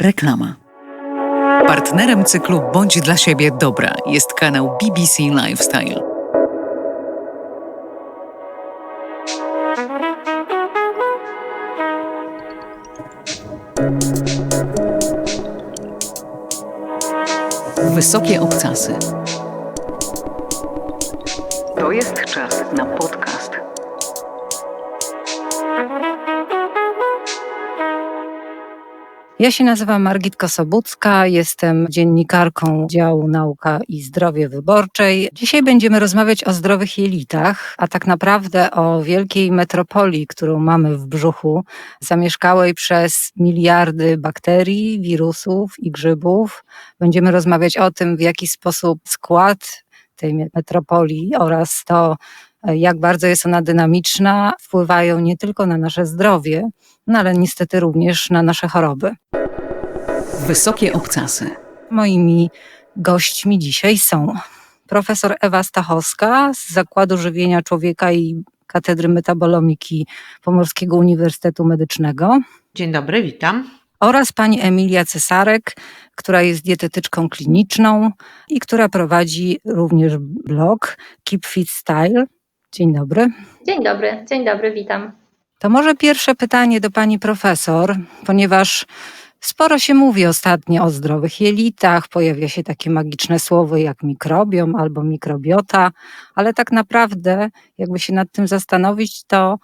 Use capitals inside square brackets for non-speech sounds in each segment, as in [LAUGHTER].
Reklama. Partnerem cyklu Bądź dla siebie dobra jest kanał BBC Lifestyle. Wysokie obcasy. To jest czas na podcast. Ja się nazywam Margit Kosobucka, jestem dziennikarką działu Nauka i Zdrowie Wyborczej. Dzisiaj będziemy rozmawiać o zdrowych jelitach, a tak naprawdę o wielkiej metropolii, którą mamy w brzuchu, zamieszkałej przez miliardy bakterii, wirusów i grzybów. Będziemy rozmawiać o tym, w jaki sposób skład tej metropolii oraz to, jak bardzo jest ona dynamiczna, wpływają nie tylko na nasze zdrowie, no ale niestety również na nasze choroby. Wysokie obcasy. Moimi gośćmi dzisiaj są profesor Ewa Stachowska z Zakładu Żywienia Człowieka i Katedry Metabolomiki Pomorskiego Uniwersytetu Medycznego. Dzień dobry, witam. Oraz pani Emilia Cesarek, która jest dietetyczką kliniczną i która prowadzi również blog Keep Fit Style. Dzień dobry. Dzień dobry, dzień dobry, witam. To może pierwsze pytanie do pani profesor, ponieważ sporo się mówi ostatnio o zdrowych jelitach, pojawia się takie magiczne słowo jak mikrobiom albo mikrobiota, ale tak naprawdę, jakby się nad tym zastanowić, to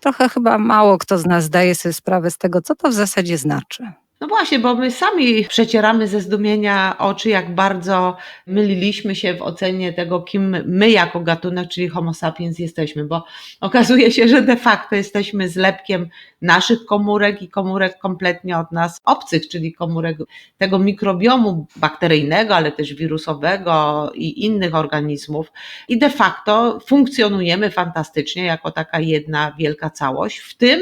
trochę chyba mało kto z nas zdaje sobie sprawę z tego, co to w zasadzie znaczy. No właśnie, bo my sami przecieramy ze zdumienia oczy, jak bardzo myliliśmy się w ocenie tego, kim my jako gatunek, czyli Homo sapiens jesteśmy, bo okazuje się, że de facto jesteśmy zlepkiem naszych komórek i komórek kompletnie od nas obcych, czyli komórek tego mikrobiomu bakteryjnego, ale też wirusowego i innych organizmów. I de facto funkcjonujemy fantastycznie jako taka jedna wielka całość, w tym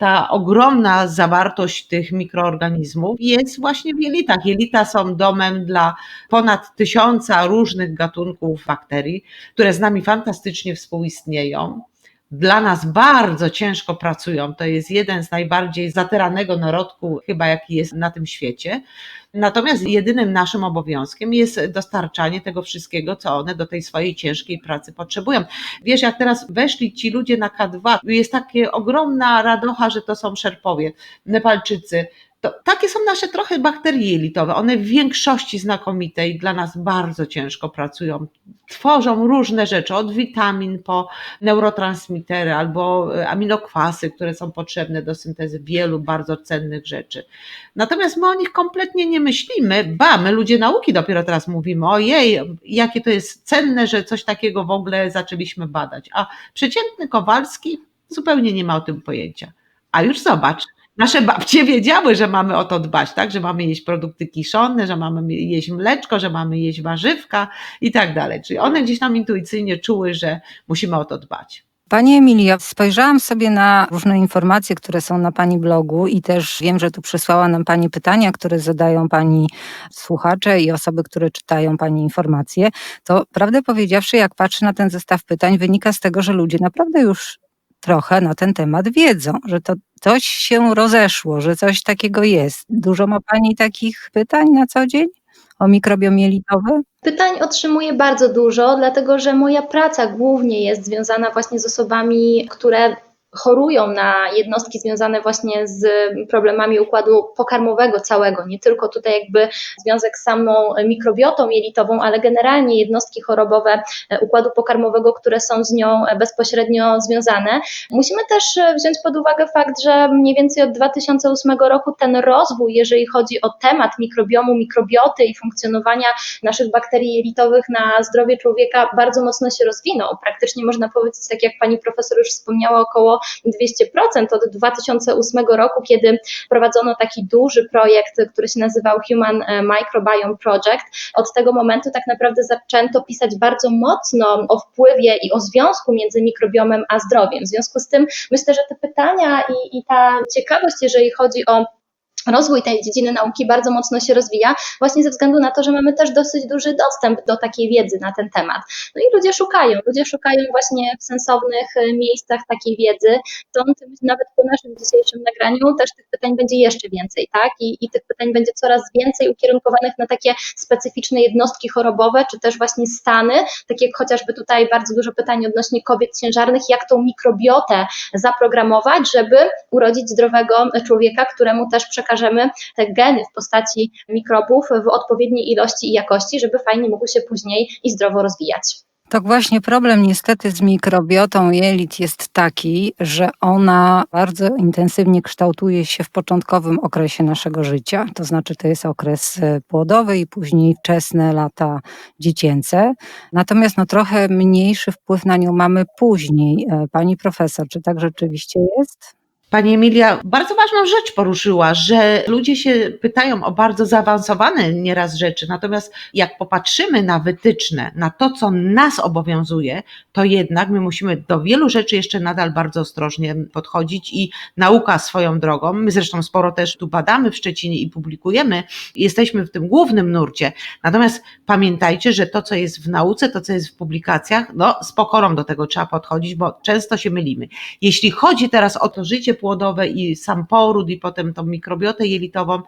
ta ogromna zawartość tych mikroorganizmów jest właśnie w jelitach. Jelita są domem dla ponad tysiąca różnych gatunków bakterii, które z nami fantastycznie współistnieją dla nas bardzo ciężko pracują. To jest jeden z najbardziej zatyranego narodku, chyba jaki jest na tym świecie. Natomiast jedynym naszym obowiązkiem jest dostarczanie tego wszystkiego, co one do tej swojej ciężkiej pracy potrzebują. Wiesz, jak teraz weszli ci ludzie na K2, jest taka ogromna radocha, że to są Szerpowie, Nepalczycy, to takie są nasze trochę bakterie jelitowe. One w większości znakomitej dla nas bardzo ciężko pracują. Tworzą różne rzeczy, od witamin po neurotransmitery albo e, aminokwasy, które są potrzebne do syntezy wielu bardzo cennych rzeczy. Natomiast my o nich kompletnie nie myślimy. Ba, my ludzie nauki dopiero teraz mówimy, ojej, jakie to jest cenne, że coś takiego w ogóle zaczęliśmy badać. A przeciętny Kowalski zupełnie nie ma o tym pojęcia. A już zobacz, nasze babcie wiedziały, że mamy o to dbać, tak? Że mamy jeść produkty kiszone, że mamy jeść mleczko, że mamy jeść warzywka i tak dalej. Czyli one gdzieś tam intuicyjnie czuły, że musimy o to dbać. Pani Emilia, spojrzałam sobie na różne informacje, które są na Pani blogu i też wiem, że tu przysłała nam Pani pytania, które zadają Pani słuchacze i osoby, które czytają Pani informacje. To prawdę powiedziawszy, jak patrzę na ten zestaw pytań, wynika z tego, że ludzie naprawdę już trochę na ten temat wiedzą, że to coś się rozeszło, że coś takiego jest. Dużo ma Pani takich pytań na co dzień o mikrobiom jelitowy? Pytań otrzymuję bardzo dużo, dlatego że moja praca głównie jest związana właśnie z osobami, które chorują na jednostki związane właśnie z problemami układu pokarmowego całego, nie tylko tutaj jakby związek z samą mikrobiotą jelitową, ale generalnie jednostki chorobowe układu pokarmowego, które są z nią bezpośrednio związane. Musimy też wziąć pod uwagę fakt, że mniej więcej od 2008 roku ten rozwój, jeżeli chodzi o temat mikrobiomu, mikrobioty i funkcjonowania naszych bakterii jelitowych na zdrowie człowieka bardzo mocno się rozwinął. Praktycznie można powiedzieć, tak jak pani profesor już wspomniała, około 200% od 2008 roku, kiedy prowadzono taki duży projekt, który się nazywał Human Microbiome Project. Od tego momentu tak naprawdę zaczęto pisać bardzo mocno o wpływie i o związku między mikrobiomem a zdrowiem. W związku z tym myślę, że te pytania i, i ta ciekawość, jeżeli chodzi o rozwój tej dziedziny nauki bardzo mocno się rozwija, właśnie ze względu na to, że mamy też dosyć duży dostęp do takiej wiedzy na ten temat. No i ludzie szukają, ludzie szukają właśnie w sensownych e, miejscach takiej wiedzy, stąd nawet po naszym dzisiejszym nagraniu też tych pytań będzie jeszcze więcej, tak? I, I tych pytań będzie coraz więcej ukierunkowanych na takie specyficzne jednostki chorobowe, czy też właśnie stany, tak jak chociażby tutaj bardzo dużo pytań odnośnie kobiet ciężarnych, jak tą mikrobiotę zaprogramować, żeby urodzić zdrowego człowieka, któremu też przekażemy te geny w postaci mikrobów w odpowiedniej ilości i jakości, żeby fajnie mógł się później i zdrowo rozwijać. Tak właśnie problem niestety z mikrobiotą jelit jest taki, że ona bardzo intensywnie kształtuje się w początkowym okresie naszego życia, to znaczy to jest okres e, płodowy i później wczesne lata dziecięce. Natomiast no, trochę mniejszy wpływ na nią mamy później. E, Pani profesor, czy tak rzeczywiście jest? Pani Emilia bardzo ważną rzecz poruszyła, że ludzie się pytają o bardzo zaawansowane nieraz rzeczy, natomiast jak popatrzymy na wytyczne, na to, co nas obowiązuje, to jednak my musimy do wielu rzeczy jeszcze nadal bardzo ostrożnie podchodzić i nauka swoją drogą. My zresztą sporo też tu badamy w Szczecinie i publikujemy, jesteśmy w tym głównym nurcie. Natomiast pamiętajcie, że to, co jest w nauce, to, co jest w publikacjach, no z pokorą do tego trzeba podchodzić, bo często się mylimy. Jeśli chodzi teraz o to życie płodowe i sam poród i potem tą mikrobiotę jelitową,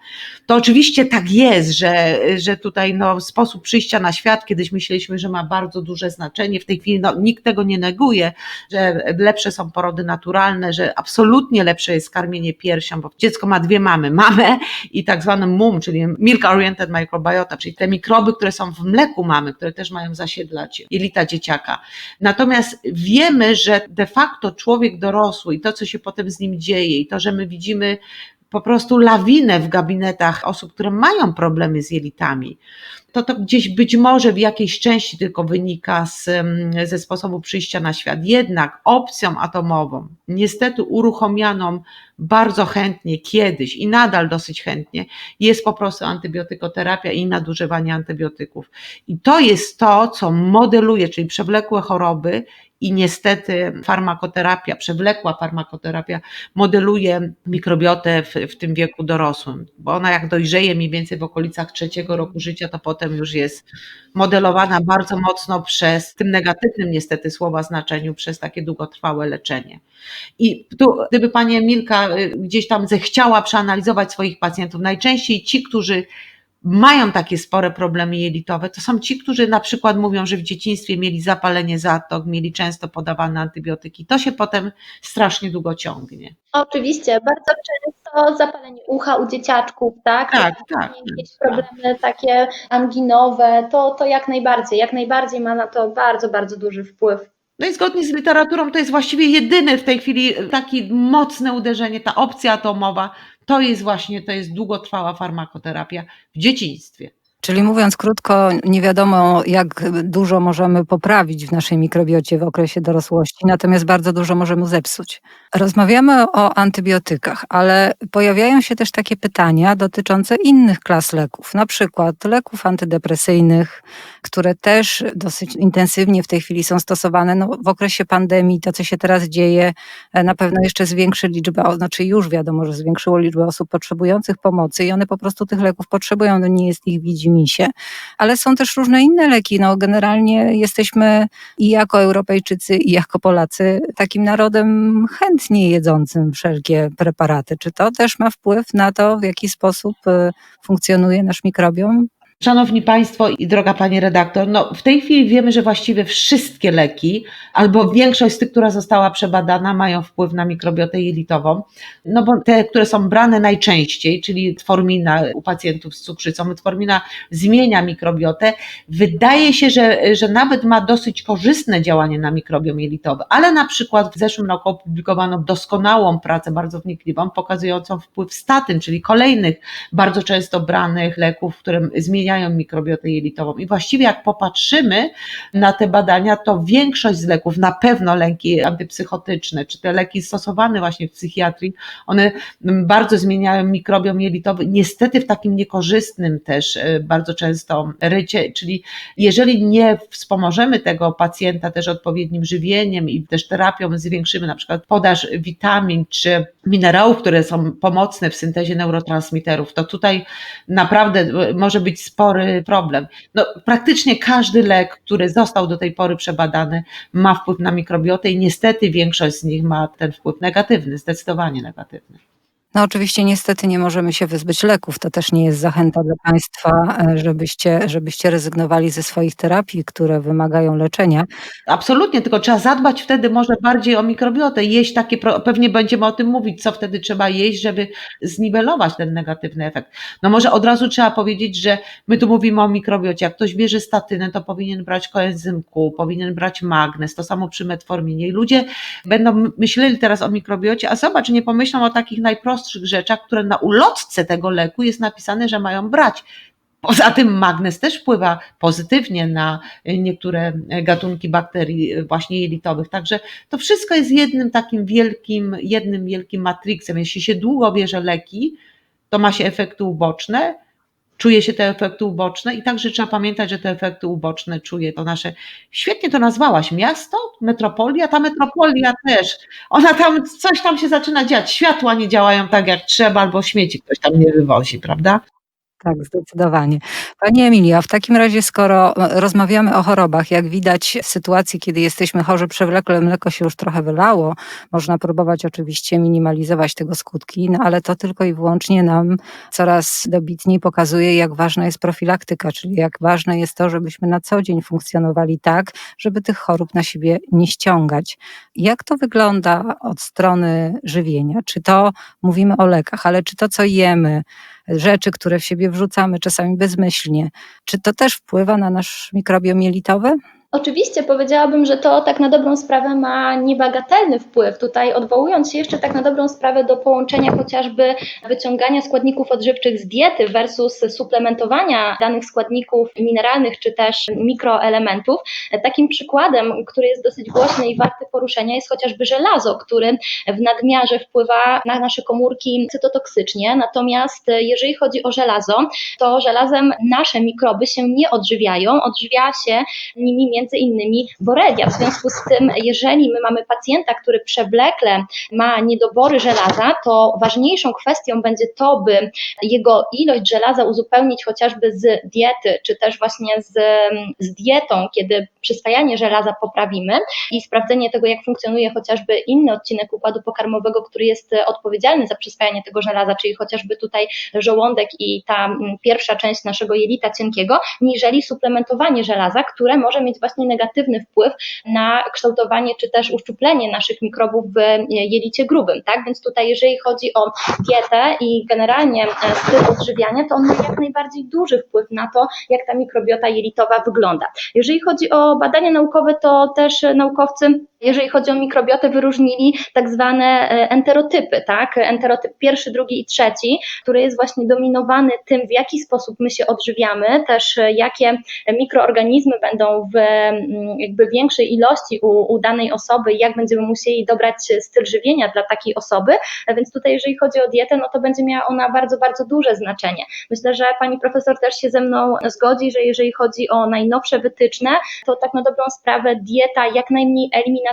to oczywiście tak jest, że, że tutaj no, sposób przyjścia na świat, kiedyś myśleliśmy, że ma bardzo duże znaczenie, w tej chwili no, nikt tego nie neguje, że lepsze są porody naturalne, że absolutnie lepsze jest karmienie piersią, bo dziecko ma dwie mamy, mamę i tak zwaną MUM, czyli Milk Oriented Microbiota, czyli te mikroby, które są w mleku mamy, które też mają zasiedlać jelita dzieciaka. Natomiast wiemy, że de facto człowiek dorosły i to, co się potem z nim dzieje i to, że my widzimy po prostu lawinę w gabinetach osób, które mają problemy z jelitami, to to gdzieś być może w jakiejś części tylko wynika z, ze sposobu przyjścia na świat. Jednak opcją atomową, niestety uruchomioną bardzo chętnie kiedyś i nadal dosyć chętnie, jest po prostu antybiotykoterapia i nadużywanie antybiotyków. I to jest to, co modeluje, czyli przewlekłe choroby i niestety farmakoterapia, przewlekła farmakoterapia modeluje mikrobiotę w, w tym wieku dorosłym, bo ona jak dojrzeje mniej więcej w okolicach trzeciego roku życia, to potem już jest modelowana bardzo mocno przez, w tym negatywnym niestety słowa znaczeniu, przez takie długotrwałe leczenie. I tu, gdyby pani Emilka y, gdzieś tam zechciała przeanalizować swoich pacjentów, najczęściej ci, którzy mają takie spore problemy jelitowe, to są ci, którzy na przykład mówią, że w dzieciństwie mieli zapalenie zatok, mieli często podawane antybiotyki. To się potem strasznie długo ciągnie. Oczywiście, bardzo często zapalenie ucha u dzieciaczków, tak? Tak, tak. Jakieś problemy takie anginowe, to, to jak najbardziej, jak najbardziej ma na to bardzo, bardzo duży wpływ. No i zgodnie z literaturą to jest właściwie jedyne w tej chwili takie mocne uderzenie, ta opcja atomowa, to jest właśnie, to jest długotrwała farmakoterapia w dzieciństwie. Czyli mówiąc krótko, nie wiadomo, jak dużo możemy poprawić w naszej mikrobiocie w okresie dorosłości, natomiast bardzo dużo możemy zepsuć. Rozmawiamy o antybiotykach, ale pojawiają się też takie pytania dotyczące innych klas leków, na przykład leków antydepresyjnych, które też dosyć intensywnie w tej chwili są stosowane. No, w okresie pandemii to, co się teraz dzieje, na pewno jeszcze zwiększy liczbę, znaczy już wiadomo, że zwiększyło liczbę osób potrzebujących pomocy i one po prostu tych leków potrzebują, no nie jest ich widzi misie, ale są też różne inne leki. No, generalnie jesteśmy i jako Europejczycy, i jako Polacy takim narodem chętnie jedzącym wszelkie preparaty. Czy to też ma wpływ na to, w jaki sposób y, funkcjonuje nasz mikrobiom? Szanowni Państwo i droga Pani redaktor, no w tej chwili wiemy, że właściwie wszystkie leki, albo większość z tych, która została przebadana, mają wpływ na mikrobiotę jelitową. No bo te, które są brane najczęściej, czyli twormina u pacjentów z cukrzycą, twormina zmienia mikrobiotę. Wydaje się, że, że nawet ma dosyć korzystne działanie na mikrobiom jelitowy, ale na przykład w zeszłym roku opublikowano doskonałą pracę, bardzo wnikliwą, pokazującą wpływ statyn, czyli kolejnych bardzo często branych leków, które zmieniają zmieniają mikrobiotę jelitową. I właściwie jak popatrzymy na te badania, to większość z leków, na pewno leki antypsychotyczne, czy te leki stosowane właśnie w psychiatrii, one bardzo zmieniają mikrobiom jelitowy, niestety w takim niekorzystnym też e, bardzo często rycie, czyli jeżeli nie wspomożemy tego pacjenta też odpowiednim żywieniem i też terapią, zwiększymy na przykład podaż witamin czy minerałów, które są pomocne w syntezie neurotransmiterów, to tutaj naprawdę e, może być spory problem. No, praktycznie każdy lek, który został do tej pory przebadany, ma wpływ na mikrobiotę i niestety większość z nich ma ten wpływ negatywny, zdecydowanie negatywny. No oczywiście niestety nie możemy się wyzbyć leków. To też nie jest zachęta dla Państwa, e, żebyście, żebyście rezygnowali ze swoich terapii, które wymagają leczenia. Absolutnie, tylko trzeba zadbać wtedy może bardziej o mikrobiotę, jeść takie, pewnie będziemy o tym mówić, co wtedy trzeba jeść, żeby zniwelować ten negatywny efekt. No może od razu trzeba powiedzieć, że my tu mówimy o mikrobiocie, jak ktoś bierze statynę, to powinien brać koenzym Q, powinien brać magnez, to samo przy metforminie i ludzie będą myśleli teraz o mikrobiocie, a zobacz, nie pomyślą o takich najprostszych rzeczach, które na ulotce tego leku jest napisane, że mają brać. Poza tym magnez też wpływa pozytywnie na niektóre gatunki bakterii właśnie jelitowych. Także to wszystko jest jednym takim wielkim, jednym wielkim matriksem. Jeśli się długo bierze leki, to ma się efekty uboczne, czuje się te efekty uboczne i także trzeba pamiętać, że te efekty uboczne czuje to nasze, świetnie to nazwałaś, miasto, metropolia, ta metropolia też, ona tam, coś tam się zaczyna dziać, światła nie działają tak jak trzeba, albo śmieci ktoś tam nie wywozi, prawda? Tak, zdecydowanie. Pani Emilia, w takim razie, skoro rozmawiamy o chorobach, jak widać w sytuacji, kiedy jesteśmy chorzy przewlekle, mleko się już trochę wylało, można próbować oczywiście minimalizować tego skutki, no ale to tylko i wyłącznie nam coraz dobitniej pokazuje, jak ważna jest profilaktyka, czyli jak ważne jest to, żebyśmy na co dzień funkcjonowali tak, żeby tych chorób na siebie nie ściągać. Jak to wygląda od strony żywienia? Czy to mówimy o lekach, ale czy to, co jemy, rzeczy, które w siebie wrzucamy czasami bezmyślnie, czy to też wpływa na nasz mikrobiom jelitowy? Oczywiście powiedziałabym, że to tak na dobrą sprawę ma niebagatelny wpływ. Tutaj odwołując się jeszcze tak na dobrą sprawę do połączenia chociażby wyciągania składników odżywczych z diety versus suplementowania danych składników mineralnych czy też mikroelementów. Takim przykładem, który jest dosyć głośny i warty poruszenia jest chociażby żelazo, który w nadmiarze wpływa na nasze komórki cytotoksycznie. Natomiast jeżeli chodzi o żelazo, to żelazem nasze mikroby się nie odżywiają, odżywia się nimi między innymi borelia. W związku z tym, jeżeli my mamy pacjenta, który przewlekle ma niedobory żelaza, to ważniejszą kwestią będzie to, by jego ilość żelaza uzupełnić chociażby z diety, czy też właśnie z, z dietą, kiedy przyswajanie żelaza poprawimy i sprawdzenie tego, jak funkcjonuje chociażby inny odcinek układu pokarmowego, który jest odpowiedzialny za przyswajanie tego żelaza, czyli chociażby tutaj żołądek i ta mm, pierwsza część naszego jelita cienkiego, niżeli suplementowanie żelaza, które może mieć właśnie negatywny wpływ na kształtowanie czy też uszczuplenie naszych mikrobów w jelicie grubym, tak? Więc tutaj jeżeli chodzi o dietę i generalnie e, styl odżywiania, to on ma jak najbardziej duży wpływ na to, jak ta mikrobiota jelitowa wygląda. Jeżeli chodzi o badania naukowe, to też naukowcy jeżeli chodzi o mikrobiotę, wyróżnili tak zwane e, enterotypy, tak? Enterotyp pierwszy, drugi i trzeci, który jest właśnie dominowany tym, w jaki sposób my się odżywiamy, też e, jakie mikroorganizmy będą w jakby większej ilości u, u danej osoby jak będziemy musieli dobrać styl żywienia dla takiej osoby. E, Więc tutaj, jeżeli chodzi o dietę, no to będzie miała ona bardzo, bardzo duże znaczenie. Myślę, że pani profesor też się ze mną zgodzi, że jeżeli chodzi o najnowsze wytyczne, to tak na dobrą sprawę dieta jak najmniej eliminacyjna,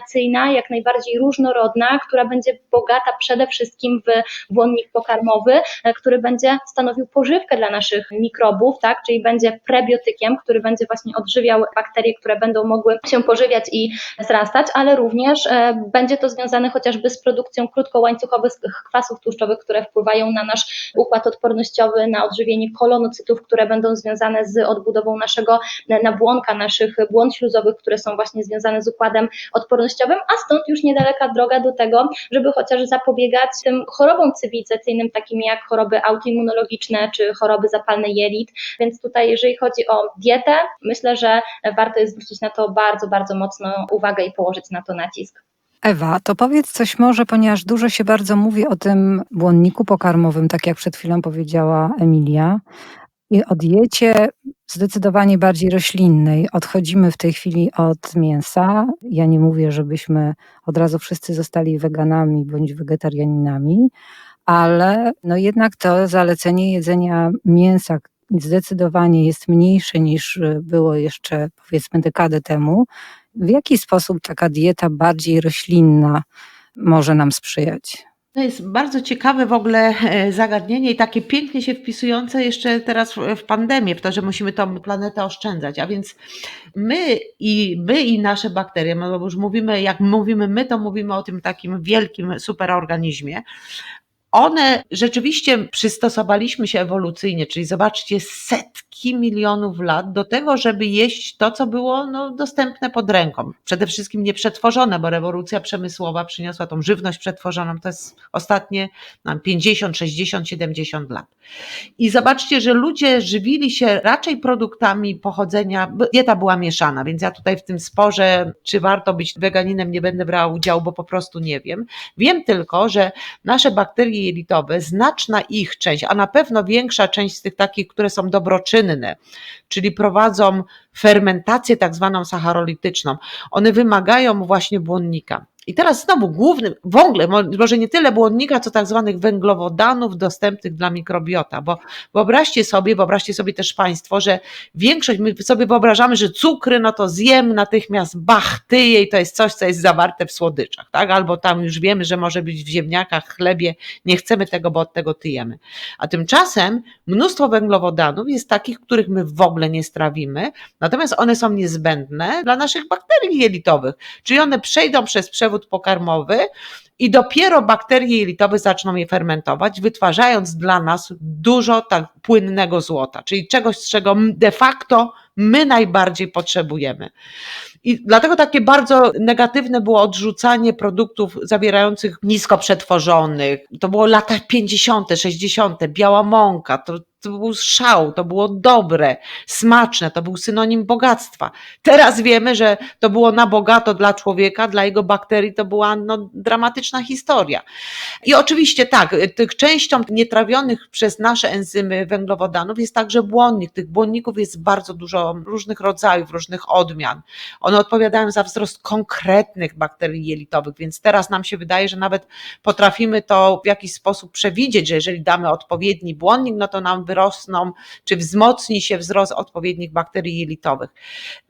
jak najbardziej różnorodna, która będzie bogata przede wszystkim w błonnik pokarmowy, e, który będzie stanowił pożywkę dla naszych mikrobów, tak, czyli będzie prebiotykiem, który będzie właśnie odżywiał bakterie, które będą mogły się pożywiać i wzrastać, ale również e, będzie to związane chociażby z produkcją krótkołańcuchowych kwasów tłuszczowych, które wpływają na nasz układ odpornościowy, na odżywienie kolonocytów, które będą związane z odbudową naszego nabłonka, naszych błon śluzowych, które są właśnie związane z układem odpornościowym, a stąd już niedaleka droga do tego, żeby chociaż zapobiegać tym chorobom cywilizacyjnym, takim jak choroby autoimmunologiczne czy choroby zapalne jelit. Więc tutaj, jeżeli chodzi o dietę, myślę, że warto jest zwrócić na to bardzo, bardzo mocno uwagę i położyć na to nacisk. Ewa, to powiedz coś może, ponieważ dużo się bardzo mówi o tym błonniku pokarmowym, tak jak przed chwilą powiedziała Emilia, i o diecie zdecydowanie bardziej roślinnej. Odchodzimy w tej chwili od mięsa. Ja nie mówię, żebyśmy od razu wszyscy zostali weganami bądź wegetarianinami, ale no jednak to zalecenie jedzenia mięsa zdecydowanie jest mniejsze niż było jeszcze powiedzmy dekadę temu. W jaki sposób taka dieta bardziej roślinna może nam sprzyjać? To jest bardzo ciekawe w ogóle e, zagadnienie i takie pięknie się wpisujące jeszcze teraz w- pandemię, w to, że musimy tą planetę oszczędzać. A więc my i my i nasze bakterie, no bo już mówimy, jak mówimy my, to mówimy o tym takim wielkim superorganizmie. One rzeczywiście przystosowaliśmy się ewolucyjnie, czyli zobaczcie, setki milionów lat do tego, żeby jeść to, co było no, dostępne pod ręką. Przede wszystkim nieprzetworzone, bo rewolucja przemysłowa przyniosła tą żywność przetworzoną. To jest ostatnie nam 50, 60, 70 lat. I zobaczcie, że ludzie żywili się raczej produktami pochodzenia, dieta była mieszana, więc ja tutaj w tym sporze, czy warto być weganinem, nie będę brała udziału, bo po prostu nie wiem. Wiem tylko, że nasze bakterie jelitowe, znaczna ich część, a na pewno większa część z tych takich, które są dobroczynne, czyli prowadzą fermentację tak zwaną sacharolityczną, one wymagają właśnie błonnika. I teraz znowu głównym, w ogóle, mo- może nie tyle błonnika, co tak zwanych węglowodanów dostępnych dla mikrobiota, bo wyobraźcie sobie, wyobraźcie sobie też Państwo, że większość, my sobie wyobrażamy, że cukry, no to zjem natychmiast, bach, tyje i to jest coś, co jest zawarte w słodyczach, tak? Albo tam już wiemy, że może być w ziemniakach, chlebie, nie chcemy tego, bo od tego tyjemy. A tymczasem mnóstwo węglowodanów jest takich, których my w ogóle nie strawimy, natomiast one są niezbędne dla naszych bakterii jelitowych, czyli one przejdą przez przewód pokarmowy i dopiero bakterie jelitowe zaczną je fermentować, wytwarzając dla nas dużo tak płynnego złota, czyli czegoś, z czego de facto my najbardziej potrzebujemy. I dlatego takie bardzo negatywne było odrzucanie produktów zawierających nisko przetworzonych. To było lata 50., 60., biała mąka, to, to był szał, to było dobre, smaczne, to był synonim bogactwa. Teraz wiemy, że to było na bogato dla człowieka, dla jego bakterii to była no, dramatyczna historia. I oczywiście tak, tych częścią nietrawionych przez nasze enzymy węglowodanów jest także błonnik. Tych błonników jest bardzo dużo różnych rodzajów, różnych odmian. One odpowiadają za wzrost konkretnych bakterii jelitowych, więc teraz nam się wydaje, że nawet potrafimy to w jakiś sposób przewidzieć, że jeżeli damy odpowiedni błonnik, no to nam wyrosną, czy wzmocni się wzrost odpowiednich bakterii jelitowych.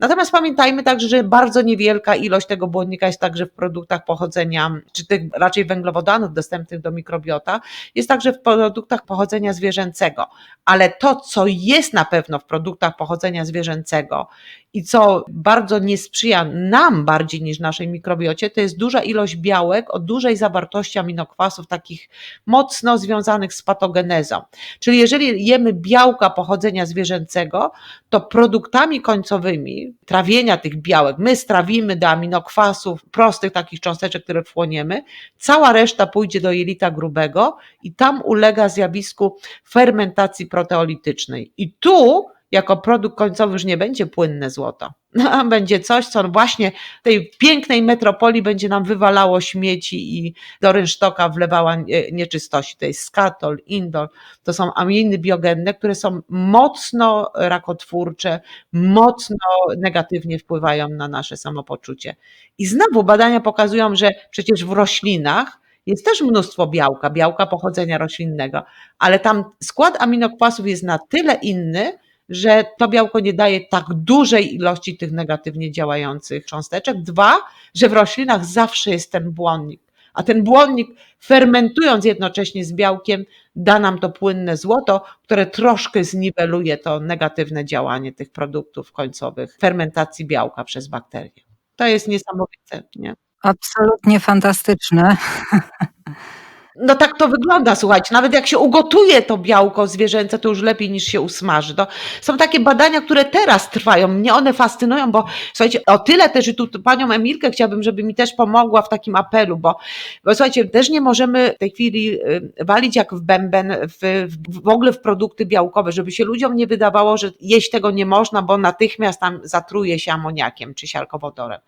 Natomiast pamiętajmy także, że bardzo niewielka ilość tego błonnika jest także w produktach pochodzenia, czy tych raczej węglowodanów dostępnych do mikrobiota, jest także w produktach pochodzenia zwierzęcego. Ale to, co jest na pewno w produktach pochodzenia zwierzęcego i co bardzo nie sprzyja nam bardziej niż naszej mikrobiocie, to jest duża ilość białek o dużej zawartości aminokwasów, takich mocno związanych z patogenezą. Czyli jeżeli jemy białka pochodzenia zwierzęcego, to produktami końcowymi trawienia tych białek, my strawimy do aminokwasów, prostych takich cząsteczek, które wchłoniemy, cała reszta pójdzie do jelita grubego i tam ulega zjawisku fermentacji proteolitycznej. I tu jako produkt końcowy już nie będzie płynne złoto. A będzie coś, co właśnie tej pięknej metropolii będzie nam wywalało śmieci i do rynsztoka wlewała nie- nieczystości. To jest skatol, indol, to są aminy biogenne, które są mocno rakotwórcze, mocno negatywnie wpływają na nasze samopoczucie. I znowu badania pokazują, że przecież w roślinach jest też mnóstwo białka, białka pochodzenia roślinnego, ale tam skład aminokwasów jest na tyle inny, że to białko nie daje tak dużej ilości tych negatywnie działających cząsteczek. Dwa, że w roślinach zawsze jest ten błonnik. A ten błonnik, fermentując jednocześnie z białkiem, da nam to płynne złoto, które troszkę zniweluje to negatywne działanie tych produktów końcowych, fermentacji białka przez bakterie. To jest niesamowite, nie? Absolutnie fantastyczne. [LAUGHS] No tak to wygląda, słuchajcie. Nawet jak się ugotuje to białko zwierzęce, to już lepiej niż się usmaży. To są takie badania, które teraz trwają. Mnie one fascynują, bo słuchajcie, o tyle też i tu panią Emilkę chciałabym, żeby mi też pomogła w takim apelu, bo, bo słuchajcie, też nie możemy w tej chwili y, walić jak w bęben w, w ogóle w produkty białkowe, żeby się ludziom nie wydawało, że jeść tego nie można, bo natychmiast tam zatruje się amoniakiem czy siarkowodorem.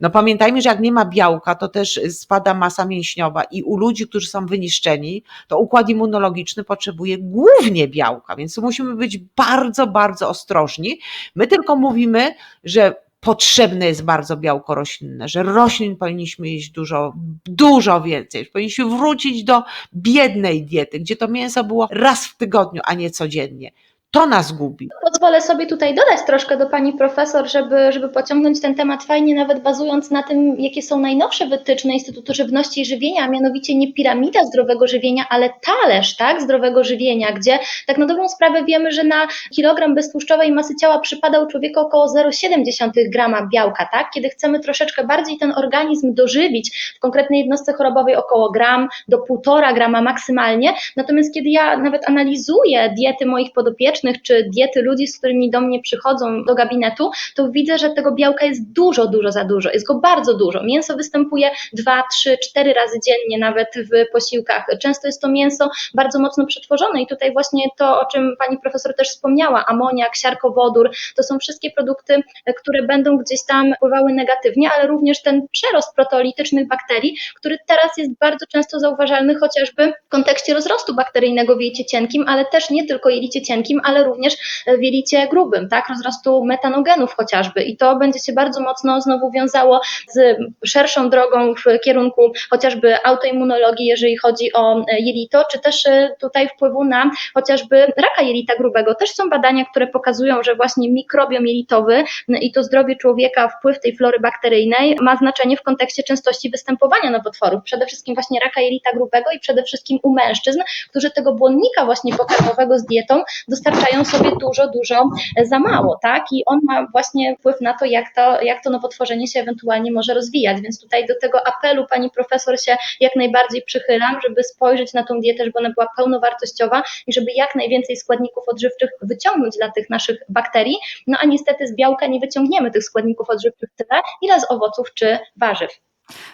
No pamiętajmy, że jak nie ma białka, to też spada masa mięśniowa i u ludzi, którzy są wyniszczeni, to układ immunologiczny potrzebuje głównie białka, więc musimy być bardzo, bardzo ostrożni. My tylko mówimy, że potrzebne jest bardzo białko roślinne, że roślin powinniśmy jeść dużo, dużo więcej. Powinniśmy wrócić do biednej diety, gdzie to mięso było raz w tygodniu, a nie codziennie. To nas gubi. Pozwolę sobie tutaj dodać troszkę do pani profesor, żeby, żeby pociągnąć ten temat fajnie, nawet bazując na tym, jakie są najnowsze wytyczne Instytutu Żywności i Żywienia, a mianowicie nie piramida zdrowego żywienia, ale talerz tak, zdrowego żywienia, gdzie tak na dobrą sprawę wiemy, że na kilogram beztłuszczowej masy ciała przypada u człowieka około 0,7 grama białka, tak? Kiedy chcemy troszeczkę bardziej ten organizm dożywić w konkretnej jednostce chorobowej około gram do 1,5 grama maksymalnie, natomiast kiedy ja nawet analizuję diety moich podopiecznych, czy diety ludzi, z którymi do mnie przychodzą do gabinetu, to widzę, że tego białka jest dużo, dużo za dużo. Jest go bardzo dużo. Mięso występuje 2, 3, 4 razy dziennie, nawet w posiłkach. Często jest to mięso bardzo mocno przetworzone i tutaj właśnie to, o czym pani profesor też wspomniała, amoniak, siarkowodór, to są wszystkie produkty, które będą gdzieś tam wpływały negatywnie, ale również ten przerost proteolitycznych bakterii, który teraz jest bardzo często zauważalny chociażby w kontekście rozrostu bakteryjnego w jelicie cienkim, ale też nie tylko jelicie cienkim, ale również w jelicie grubym, tak, rozrostu metanogenów chociażby. I to będzie się bardzo mocno znowu wiązało z szerszą drogą w kierunku chociażby autoimmunologii, jeżeli chodzi o jelito, czy też tutaj wpływu na chociażby raka jelita grubego. Też są badania, które pokazują, że właśnie mikrobiom jelitowy i to zdrowie człowieka, wpływ tej flory bakteryjnej ma znaczenie w kontekście częstości występowania nowotworów, przede wszystkim właśnie raka jelita grubego i przede wszystkim u mężczyzn, którzy tego błonnika właśnie pokarmowego z dietą dostarczają sobie dużo, dużo za mało, tak? I on ma właśnie wpływ na to, jak to, jak to nowotworzenie się ewentualnie może rozwijać. Więc tutaj do tego apelu pani profesor się jak najbardziej przychylam, żeby spojrzeć na tą dietę, żeby ona była pełnowartościowa i żeby jak najwięcej składników odżywczych wyciągnąć dla tych naszych bakterii. No a niestety z białka nie wyciągniemy tych składników odżywczych tyle, ile z owoców czy warzyw.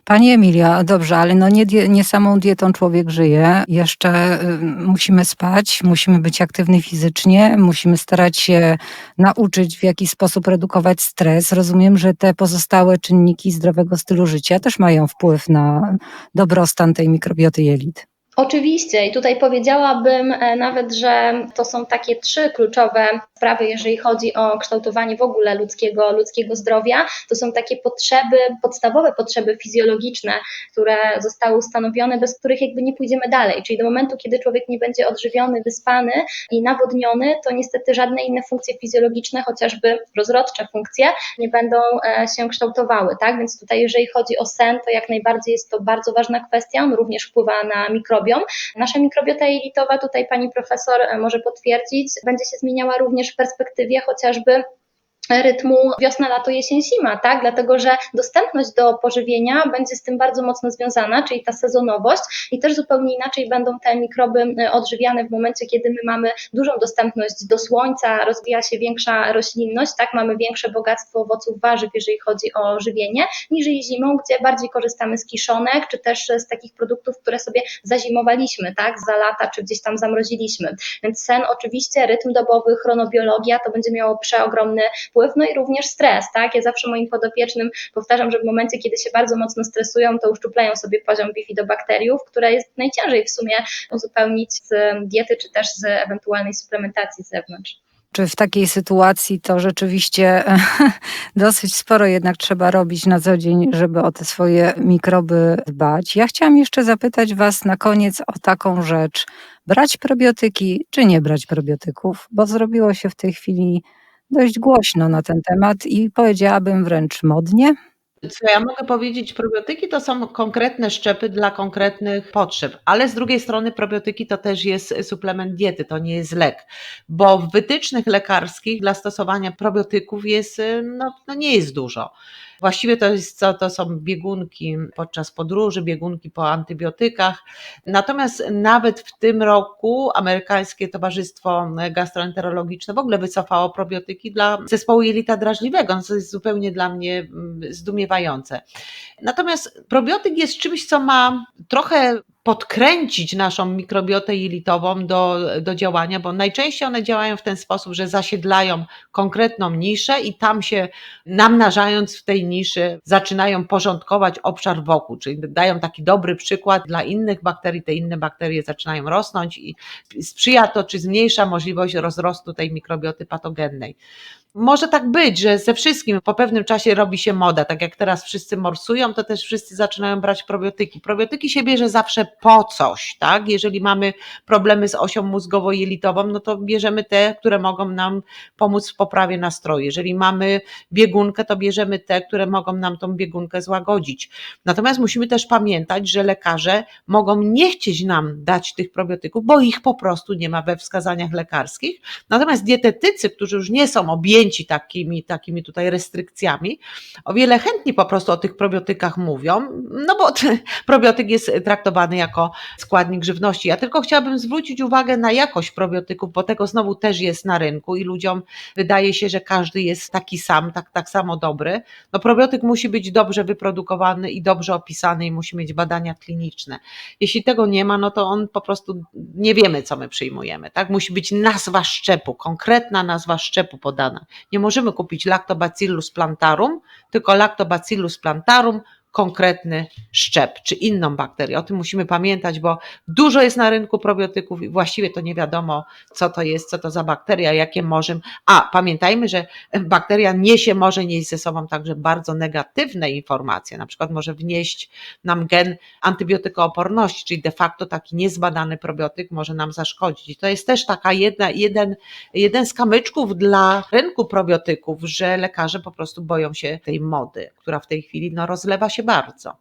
Pani Emilia, dobrze, ale no nie, nie samą dietą człowiek żyje. Jeszcze y, musimy spać, musimy być aktywni fizycznie, musimy starać się nauczyć, w jaki sposób redukować stres. Rozumiem, że te pozostałe czynniki zdrowego stylu życia też mają wpływ na dobrostan tej mikrobioty jelit. Oczywiście i tutaj powiedziałabym e, nawet, że to są takie trzy kluczowe sprawy, jeżeli chodzi o kształtowanie w ogóle ludzkiego, ludzkiego zdrowia. To są takie potrzeby, podstawowe potrzeby fizjologiczne, które zostały ustanowione, bez których jakby nie pójdziemy dalej. Czyli do momentu, kiedy człowiek nie będzie odżywiony, wyspany i nawodniony, to niestety żadne inne funkcje fizjologiczne, chociażby rozrodcze funkcje, nie będą e, się kształtowały. Tak? Więc tutaj, jeżeli chodzi o sen, to jak najbardziej jest to bardzo ważna kwestia. On również wpływa na mikrobiom Nasza mikrobiota jelitowa, tutaj pani profesor może potwierdzić, będzie się zmieniała również w perspektywie chociażby rytmu wiosna, lato, jesień, zima, tak? Dlatego, że dostępność do pożywienia będzie z tym bardzo mocno związana, czyli ta sezonowość i też zupełnie inaczej będą te mikroby odżywiane w momencie, kiedy my mamy dużą dostępność do słońca, rozwija się większa roślinność, tak? Mamy większe bogactwo owoców, warzyw, jeżeli chodzi o żywienie, niżeli zimą, gdzie bardziej korzystamy z kiszonek, czy też z takich produktów, które sobie zazimowaliśmy, tak? Za lata, czy gdzieś tam zamroziliśmy. Więc sen oczywiście, rytm dobowy, chronobiologia, to będzie miało przeogromny wpływ, no i również stres, tak? Ja zawsze moim podopiecznym powtarzam, że w momencie, kiedy się bardzo mocno stresują, to uszczuplają sobie poziom bifidobakteriów, które jest najciężej w sumie uzupełnić z diety, czy też z ewentualnej suplementacji z zewnątrz czy w takiej sytuacji to rzeczywiście [LAUGHS] dosyć sporo jednak trzeba robić na co dzień, żeby o te swoje mikroby dbać. Ja chciałam jeszcze zapytać Was na koniec o taką rzecz. Brać probiotyki, czy nie brać probiotyków? Bo zrobiło się w tej chwili dość głośno na ten temat i powiedziałabym wręcz modnie. Co ja mogę powiedzieć, probiotyki to są konkretne szczepy dla konkretnych potrzeb, ale z drugiej strony probiotyki to też jest suplement diety, to nie jest lek, bo w wytycznych lekarskich dla stosowania probiotyków jest, no, no nie jest dużo. Właściwie to, jest, co, to są biegunki podczas podróży, biegunki po antybiotykach. Natomiast nawet w tym roku amerykańskie Towarzystwo Gastroenterologiczne w ogóle wycofało probiotyki dla zespołu jelita drażliwego, co jest zupełnie dla mnie mm, zdumiewające. Natomiast probiotyk jest czymś, co ma trochę podkręcić naszą mikrobiotę jelitową do, do działania, bo najczęściej one działają w ten sposób, że zasiedlają konkretną niszę i tam się namnażając w tej niszy zaczynają porządkować obszar wokół, czyli dają taki dobry przykład dla innych bakterii, te inne bakterie zaczynają rosnąć i sprzyja to, czy zmniejsza możliwość rozrostu tej mikrobioty patogennej. Może tak być, że ze wszystkim po pewnym czasie robi się moda. Tak jak teraz wszyscy morsują, to też wszyscy zaczynają brać probiotyki. Probiotyki się bierze zawsze po coś, tak? Jeżeli mamy problemy z osią mózgowo-jelitową, no to bierzemy te, które mogą nam pomóc w poprawie nastroju. Jeżeli mamy biegunkę, to bierzemy te, które mogą nam tą biegunkę złagodzić. Natomiast musimy też pamiętać, że lekarze mogą nie chcieć nam dać tych probiotyków, bo ich po prostu nie ma we wskazaniach lekarskich. Natomiast dietetycy, którzy już nie są objęci takimi, takimi tutaj restrykcjami, o wiele chętniej po prostu o tych probiotykach mówią, no bo [LAUGHS] probiotyk jest traktowany jako składnik żywności. Ja tylko chciałabym zwrócić uwagę na jakość probiotyków, bo tego znowu też jest na rynku i ludziom wydaje się, że każdy jest taki sam, tak, tak samo dobry. No probiotyk musi być dobrze wyprodukowany i dobrze opisany i musi mieć badania kliniczne. Jeśli tego nie ma, no to on po prostu nie wiemy, co my przyjmujemy. Tak? Musi być nazwa szczepu, konkretna nazwa szczepu podana. Nie możemy kupić Lactobacillus plantarum, tylko Lactobacillus plantarum, konkretny szczep czy inną bakterię. O tym musimy pamiętać, bo dużo jest na rynku probiotyków i właściwie to nie wiadomo, co to jest, co to za bakteria, jakie może. A pamiętajmy, że bakteria niesie, może nieść ze sobą także bardzo negatywne informacje. Na przykład może wnieść nam gen antybiotykooporności, czyli de facto taki niezbadany probiotyk może nam zaszkodzić. I to jest też taka jedna, jeden, jeden z kamyczków dla rynku probiotyków, że lekarze po prostu boją się tej mody, która w tej chwili no, rozlewa się bardzo.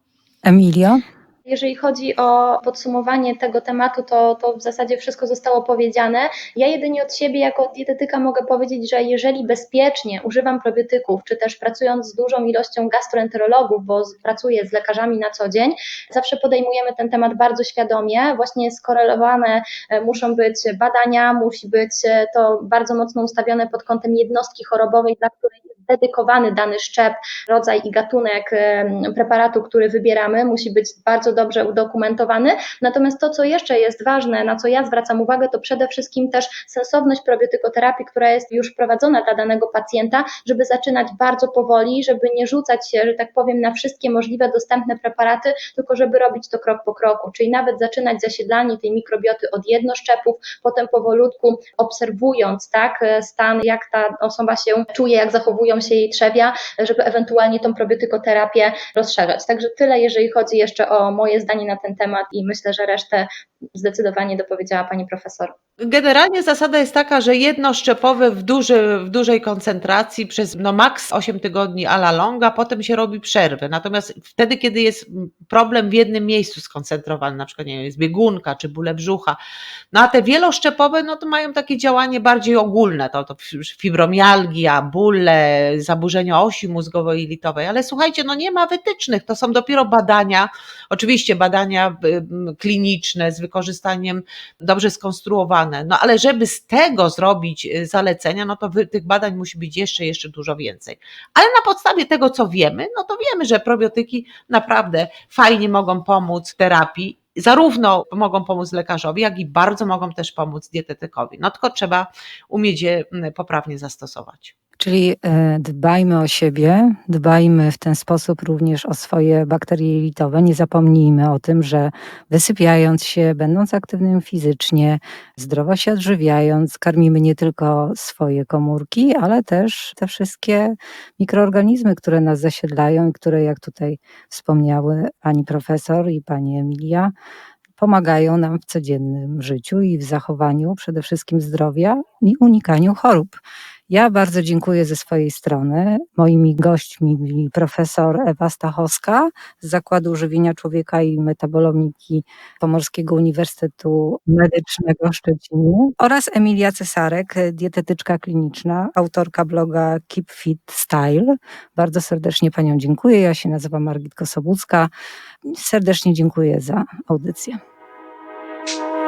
Emilio? Jeżeli chodzi o podsumowanie tego tematu, to, to w zasadzie wszystko zostało powiedziane. Ja jedynie od siebie jako dietetyka mogę powiedzieć, że jeżeli bezpiecznie używam probiotyków, czy też pracując z dużą ilością gastroenterologów, bo pracuję z lekarzami na co dzień, zawsze podejmujemy ten temat bardzo świadomie. Właśnie skorelowane e, muszą być badania, musi być e, to bardzo mocno ustawione pod kątem jednostki chorobowej, dla której dedykowany dany szczep, rodzaj i gatunek preparatu, który wybieramy, musi być bardzo dobrze udokumentowany. Natomiast to, co jeszcze jest ważne, na co ja zwracam uwagę, to przede wszystkim też sensowność probiotykoterapii, która jest już prowadzona dla danego pacjenta, żeby zaczynać bardzo powoli, żeby nie rzucać się, że tak powiem, na wszystkie możliwe dostępne preparaty, tylko żeby robić to krok po kroku, czyli nawet zaczynać zasiedlanie tej mikrobioty od jednoszczepów, potem powolutku obserwując tak, stan, jak ta osoba się czuje, jak zachowują się jej trzewia, żeby ewentualnie tą probiotykoterapię rozszerzać. Także tyle, jeżeli chodzi jeszcze o moje zdanie na ten temat i myślę, że resztę zdecydowanie dopowiedziała pani profesor. Generalnie zasada jest taka, że jednoszczepowe w, duży, w dużej koncentracji przez no max 8 tygodni a la longa, potem się robi przerwę. Natomiast wtedy, kiedy jest problem w jednym miejscu skoncentrowany, na przykład nie wiem, jest biegunka czy bóle brzucha, no a te wieloszczepowe no to mają takie działanie bardziej ogólne, to, to fibromialgia, bóle, zaburzenia osi mózgowo-jelitowej, ale słuchajcie, no nie ma wytycznych, to są dopiero badania, oczywiście badania y, kliniczne z wykorzystaniem dobrze skonstruowane, no ale żeby z tego zrobić y, zalecenia, no to tych badań musi być jeszcze, jeszcze dużo więcej. Ale na podstawie tego, co wiemy, no to wiemy, że probiotyki naprawdę fajnie mogą pomóc w terapii zarówno mogą pomóc lekarzowi, jak i bardzo mogą też pomóc dietetykowi. No tylko trzeba umieć je poprawnie zastosować. Czyli e, dbajmy o siebie, dbajmy w ten sposób również o swoje bakterie jelitowe. Nie zapomnijmy o tym, że wysypiając się, będąc aktywnym fizycznie, zdrowo się odżywiając, karmimy nie tylko swoje komórki, ale też te wszystkie mikroorganizmy, które nas zasiedlają i które, jak tutaj wspomniały pani profesor i pani Emilia, pomagają nam w codziennym życiu i w zachowaniu przede wszystkim zdrowia i unikaniu chorób. Ja bardzo dziękuję ze swojej strony. Moimi gośćmi byli profesor Ewa Stachowska z Zakładu Żywienia Człowieka i Metabolomiki Pomorskiego Uniwersytetu Medycznego w Szczecinie oraz Emilia Cesarek, dietetyczka kliniczna, autorka bloga Keep Fit Style. Bardzo serdecznie Panią dziękuję. Ja się nazywam Margit Kosobucka. Serdecznie dziękuję za audycję.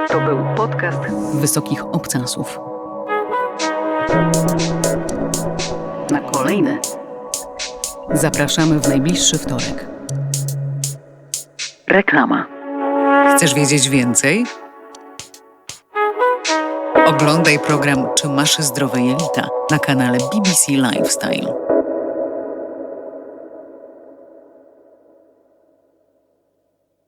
To był podcast Wysokich Obcasów. Na kolejne zapraszamy w najbliższy wtorek. Reklama. Chcesz wiedzieć więcej? Oglądaj program Czy masz zdrowe jelita na kanale BBC Lifestyle.